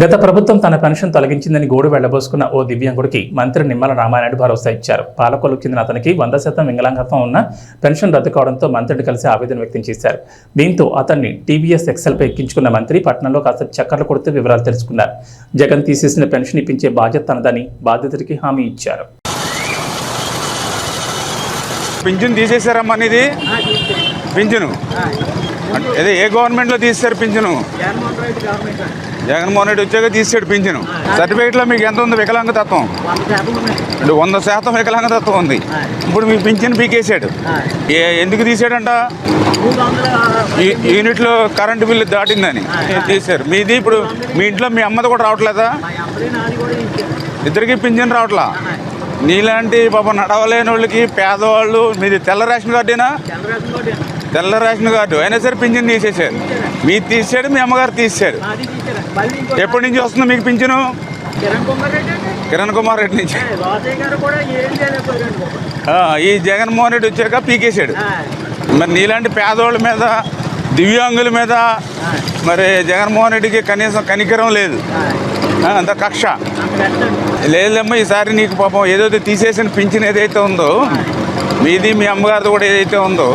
గత ప్రభుత్వం తన పెన్షన్ తొలగించిందని గోడు వెళ్ళబోసుకున్న ఓ దివ్యాంగుడికి మంత్రి నిమ్మల రామానాయుడు భరోసా ఇచ్చారు. పాలకొల్లు కింద అతనికి వంద శాతం వికలాంగత్వం ఉన్న పెన్షన్ రద్దు కావడంతో మంత్రిని కలిసి ఆవేదన వ్యక్తం చేశారు. దీంతో అతన్ని టీవీఎస్ ఎక్సెల్పై ఎక్కించుకున్న మంత్రి పట్టణంలో కాస్త చక్కర్లు కొడుతూ వివరాలు తెలుసుకున్నారు. జగన్ తీసేసిన పెన్షన్ ఇప్పించే బాధ్యత తనదని బాధితుడికి హామీ ఇచ్చారు. పింఛన్ తీసేశారమ్మా పింఛను? అదే ఏ గవర్నమెంట్లో తీసేశారు పింఛను? జగన్మోహన్ రెడ్డి వచ్చాక తీసాడు పింఛను. సర్టిఫికేట్లో మీకు ఎంత ఉంది వికలాంగతత్వం వంద శాతం అంటే వంద శాతం వికలాంగతత్వం ఉంది. ఇప్పుడు మీ పింఛన్ పీకేసాడు ఏ ఎందుకు తీసాడంట? యూనిట్లో కరెంటు బిల్లు దాటిందని తీశారు మీది ఇప్పుడు మీ ఇంట్లో మీ అమ్మది కూడా రావట్లేదా? ఇద్దరికి పింఛన్ రావట్లా? నీలాంటి పాపం నడవలేని వాళ్ళకి పేదవాళ్ళు మీది తెల్ల రేషన్ కార్డేనా? తెల్ల రేషన్ కార్డు. అయినా సరే పింఛన్ తీసేశారు. మీరు తీసాడు మీ అమ్మగారు ఇంకో ఎప్పటి నుంచి వస్తుంది మీకు పింఛను? కిరణ్ కుమార్ రెడ్డి నుంచి. ఈ జగన్మోహన్ రెడ్డి వచ్చాక పీకేశాడు. మరి నీలాంటి పేదవాళ్ళ మీద దివ్యాంగుల మీద మరి జగన్మోహన్ రెడ్డికి కనీసం కనికరం లేదు. అంత కక్ష. లేదమ్మా ఈసారి నీకు పాపం ఏదైతే తీసేసిన పింఛన్ ఏదైతే ఉందో మీది మీ అమ్మగారిది కూడా ఏదైతే ఉందో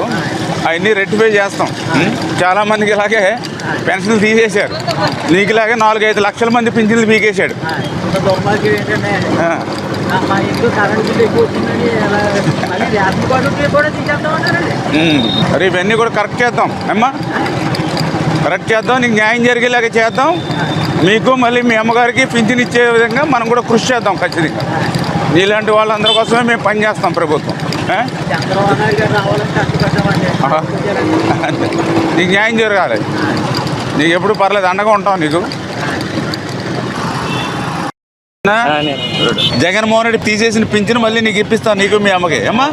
అవన్నీ రెక్టిఫై చేస్తాం. ఉం? చాలా మందికి ఇలాగే పెన్షన్లు తీసేశారు. నీకు ఇలాగే నాలుగైదు లక్షల మంది పింఛన్లు పీకేశాడు. మరి ఇవన్నీ కూడా కరెక్ట్ చేద్దాం. అమ్మా. కరెక్ట్ చేద్దాం. నీకు న్యాయం జరిగేలాగా చేద్దాం. మీకు మళ్ళీ మీ అమ్మగారికి పింఛన్ ఇచ్చే విధంగా మనం కూడా కృషి చేద్దాం ఖచ్చితంగా. నీలాంటి వాళ్ళందరి కోసమే మేము పనిచేస్తాం ప్రభుత్వం. నీకు న్యాయం జరగాలి. నీకు ఎప్పుడు పర్లేదు అండగా ఉంటాం నీకు. జగన్మోహన్ రెడ్డి తీసేసిన పింఛను మళ్ళీ నీకు ఇప్పిస్తాను నీకు మీ అమ్మకి. అమ్మా